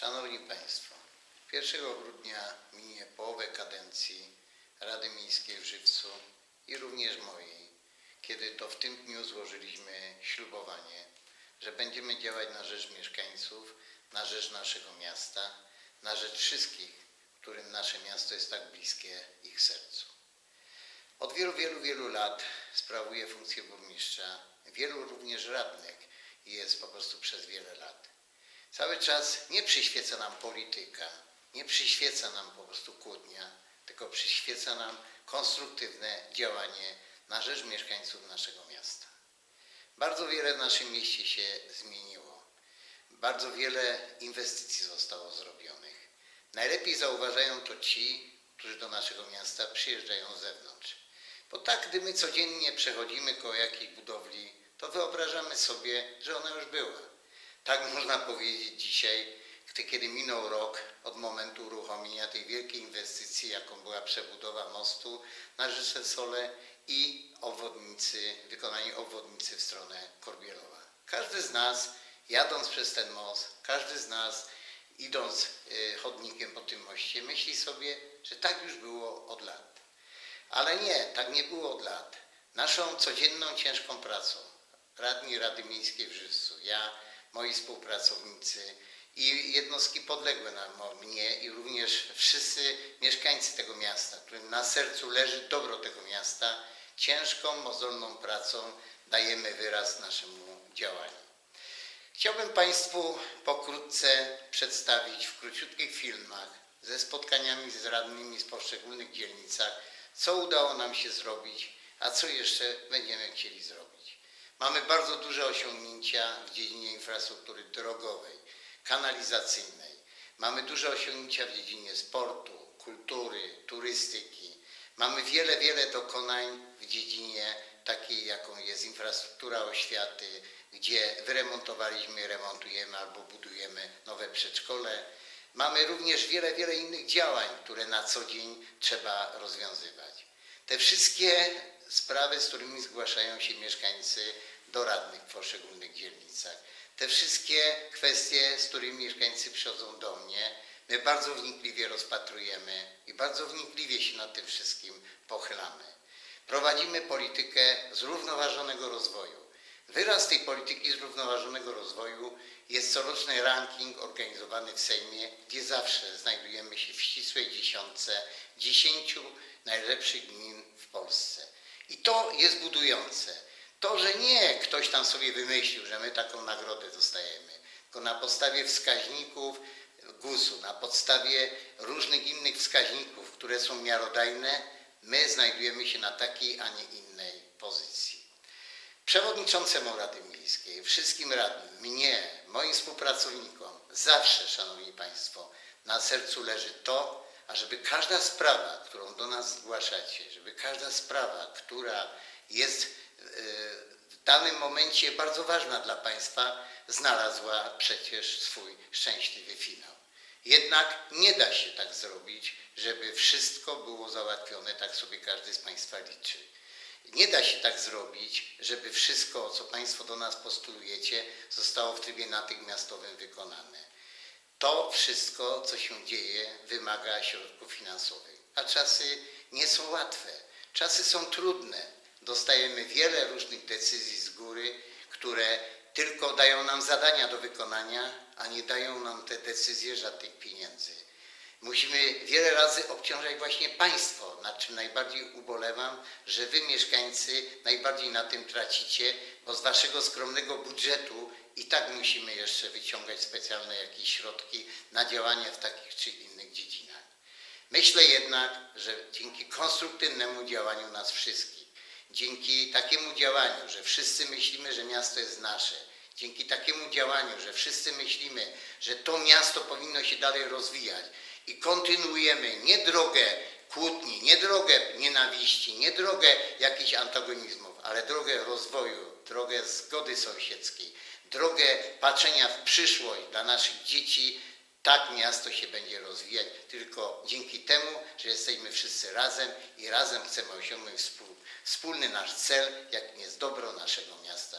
Szanowni Państwo, 1 grudnia minie połowę kadencji Rady Miejskiej w Żywcu i również mojej, kiedy to w tym dniu złożyliśmy ślubowanie, że będziemy działać na rzecz mieszkańców, na rzecz naszego miasta, na rzecz wszystkich, którym nasze miasto jest tak bliskie ich sercu. Od wielu, wielu, wielu lat sprawuję funkcję burmistrza. Wielu również radnych jest po prostu przez wiele lat. Cały czas nie przyświeca nam polityka, nie przyświeca nam po prostu kłótnia, tylko przyświeca nam konstruktywne działanie na rzecz mieszkańców naszego miasta. Bardzo wiele w naszym mieście się zmieniło. Bardzo wiele inwestycji zostało zrobionych. Najlepiej zauważają to ci, którzy do naszego miasta przyjeżdżają z zewnątrz. Bo tak, gdy my codziennie przechodzimy koło jakiejś budowli, to wyobrażamy sobie, że ona już była. Tak można powiedzieć dzisiaj, gdy- kiedy minął rok od momentu uruchomienia tej wielkiej inwestycji, jaką była przebudowa mostu na Rzece Sole i obwodnicy, wykonanie obwodnicy w stronę Korbielowa. Każdy z nas, jadąc przez ten most, każdy z nas, idąc y, chodnikiem po tym moście, myśli sobie, że tak już było od lat. Ale nie, tak nie było od lat. Naszą codzienną, ciężką pracą, radni Rady Miejskiej w Żywcu, ja, moi współpracownicy i jednostki podległe nam, mnie i również wszyscy mieszkańcy tego miasta, którym na sercu leży dobro tego miasta, ciężką, mozolną pracą dajemy wyraz naszemu działaniu. Chciałbym Państwu pokrótce przedstawić w króciutkich filmach ze spotkaniami z radnymi z poszczególnych dzielnicach, co udało nam się zrobić, a co jeszcze będziemy chcieli zrobić. Mamy bardzo duże osiągnięcia w dziedzinie infrastruktury drogowej, kanalizacyjnej. Mamy duże osiągnięcia w dziedzinie sportu, kultury, turystyki. Mamy wiele, wiele dokonań w dziedzinie takiej, jaką jest infrastruktura oświaty, gdzie wyremontowaliśmy, remontujemy albo budujemy nowe przedszkole. Mamy również wiele, wiele innych działań, które na co dzień trzeba rozwiązywać. Te wszystkie sprawy, z którymi zgłaszają się mieszkańcy do radnych w poszczególnych dzielnicach, te wszystkie kwestie, z którymi mieszkańcy przychodzą do mnie, my bardzo wnikliwie rozpatrujemy i bardzo wnikliwie się nad tym wszystkim pochylamy. Prowadzimy politykę zrównoważonego rozwoju. Wyraz tej polityki zrównoważonego rozwoju jest coroczny ranking organizowany w Sejmie, gdzie zawsze znajdujemy się w ścisłej dziesiątce dziesięciu najlepszych gmin w Polsce. I to jest budujące. To, że nie ktoś tam sobie wymyślił, że my taką nagrodę dostajemy, tylko na podstawie wskaźników GUS-u, na podstawie różnych innych wskaźników, które są miarodajne, my znajdujemy się na takiej, a nie innej pozycji. Przewodniczącemu Rady Miejskiej, wszystkim radnym, mnie, moim współpracownikom, zawsze, Szanowni Państwo, na sercu leży to, ażeby każda sprawa, którą do nas zgłaszacie, żeby każda sprawa, która jest e, w danym momencie bardzo ważna dla Państwa, znalazła przecież swój szczęśliwy finał. Jednak nie da się tak zrobić, żeby wszystko było załatwione, tak sobie każdy z Państwa liczy. Nie da się tak zrobić, żeby wszystko, co Państwo do nas postulujecie, zostało w trybie natychmiastowym wykonane. To wszystko, co się dzieje, wymaga środków finansowych, a czasy nie są łatwe. Czasy są trudne. Dostajemy wiele różnych decyzji z góry, które tylko dają nam zadania do wykonania, a nie dają nam te decyzje żadnych pieniędzy. Musimy wiele razy obciążać właśnie państwo, nad czym najbardziej ubolewam, że wy mieszkańcy najbardziej na tym tracicie, bo z waszego skromnego budżetu i tak musimy jeszcze wyciągać specjalne jakieś środki na działanie w takich czy innych dziedzinach. Myślę jednak, że dzięki konstruktywnemu działaniu nas wszystkich, dzięki takiemu działaniu, że wszyscy myślimy, że miasto jest nasze, dzięki takiemu działaniu, że wszyscy myślimy, że to miasto powinno się dalej rozwijać i kontynuujemy nie drogę kłótni, nie drogę nienawiści, nie drogę jakichś antagonizmów, ale drogę rozwoju, drogę zgody sąsiedzkiej, drogę patrzenia w przyszłość dla naszych dzieci, tak miasto się będzie rozwijać tylko dzięki temu, że jesteśmy wszyscy razem i razem chcemy osiągnąć wspólny nasz cel, jakim jest dobro naszego miasta